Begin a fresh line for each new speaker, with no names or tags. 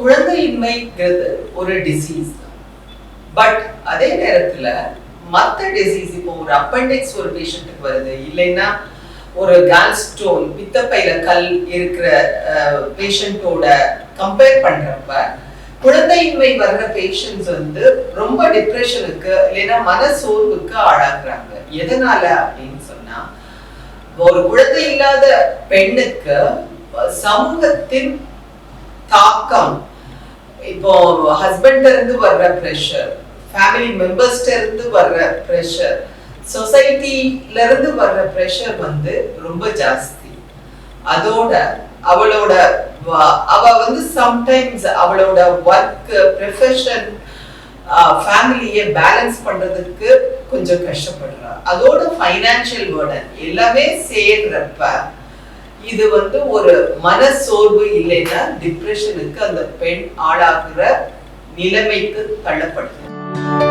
குழந்தையின்மைங்கிறது ஒரு disease but அதே நேரத்துல மத்த டிசீஸ் இப்போ ஒரு அப்பெண்டிக்ஸ் ஒரு பேஷண்ட்டுக்கு வருது. இல்லைன்னா ஒரு கால் ஸ்டோன் பித்தப்பையில கல் இருக்கிற பேஷண்ட்டோட கம்பேர் பண்றப்ப குழந்தையின்மை வர்ற பேஷண்ட்ஸ் வந்து ரொம்ப டிப்ரெஷனுக்கு இல்லைன்னா மன சோர்வுக்கு ஆளாகிறாங்க. எதனால அப்படின்னு சொன்னா ஒரு குழந்தை இல்லாத பெண்ணுக்கு சமூகத்தின் தாக்கம். இப்போ ஹஸ்பண்ட்ல இருந்து வர்ற ப்ரெஷர் ஃபேமிலி மெம்பர்ஸ்ட இருந்து வர்ற ப்ரெஷர் சொசைட்டில இருந்து வர்ற ப்ரெஷர் வந்து ரொம்ப ஜாஸ்தி. அதோட அவளோட அவ வந்து சம்டைம்ஸ் அவளோட ஒர்க் ப்ரொஃபஷன் ஃபேமிலியை பேலன்ஸ் பண்றதுக்கு கொஞ்சம் கஷ்டப்படுறா. அதோட ஃபைனான்சியல் burden எல்லாமே சேர்றப்ப இது வந்து ஒரு மன சோர்வு இல்லைன்னா டிப்ரெஷனுக்கு அந்த பெண் ஆளாகிற நிலைமைக்கு தள்ளப்படுது.